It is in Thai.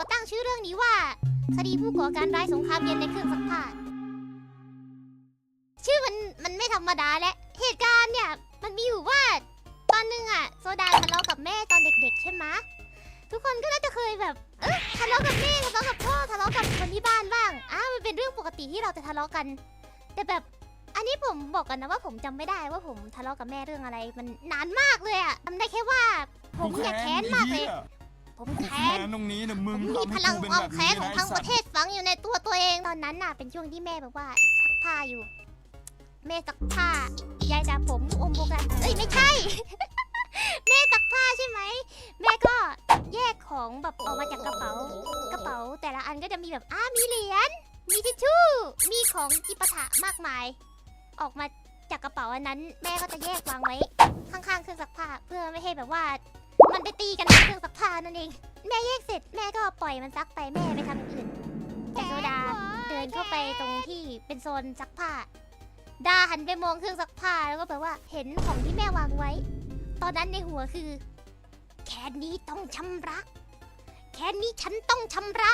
ขอตั้งชื่อเรื่องนี้ว่า คดีผู้ก่อการร้ายสงครามเย็นในเครื่องซักผ้าชื่อมันมันไม่ธรรมดาและ เหตุการณ์เนี่ยมันมีอยู่ว่า ตอนหนึงอะโซดาทะเลาะกับแม่ตอนเด็ก ๆ ใช่ไหมทุกคนก็น่าจะเคยแบบ เอ๊ะทะเลาะกับแม่ทะเลาะกับพ่อทะเลาะกับคนที่บ้านบ้างอะมันเป็นเรื่องปกติที่เราจะทะเลาะกัน แต่แบบอันนี้ผมบอกกันนะว่าผมจำไม่ได้ว่าผมทะเลาะกับแม่เรื่องอะไร มันนานมากเลยอะจำได้แค่ว่า ผมเนี่แค้นมากเลย ผมกูแค้แค้น นตรงนี้นะผมึงมมีทำพให้ลังกูเป็นควาแบมบแค้นี้นของนะทั้งไอ้ปสัตระว์เทศฝังอยู่ในตัวตัวเองตอนนั้นน่ะเป็นช่วงที่แม่แบบว่าซักผ้าอยู่ แม่ซักผ้ายายจะผมอมโบกันเอ้ยไม่ใช่ แม่ซักผ้าใช่ไหมแม่ก็แยกของแบบออกมาจากกระเป๋ากระเป๋า แต่ละอันก็จะมีแบบอ้ามีเหรียญมีทิชชู่มีของจิปาถะมากมาย ออกมาจากกระเป๋าอันนั้น แม่ก็จะแยกวางไว้ข้างๆเครื่องซักผ้าเพื่อไม่ให้แบบว่า มันไปตีกันในเครื่องซักผ้านั่นเอง แม่แยกเสร็จแม่ก็ปล่อยมันซักไปแม่ไปทำอย่างอื่นแต่โซดาเดินเข้าไปตรงที่เป็นโซนซักผ้า ดาหันไปมองเครื่องซักผ้าแล้วก็แบบว่าเห็นของที่แม่วางไว้ ตอนนั้นในหัวคือ แค่นี้ต้องชำระ แค่นี้ฉันต้องชำระ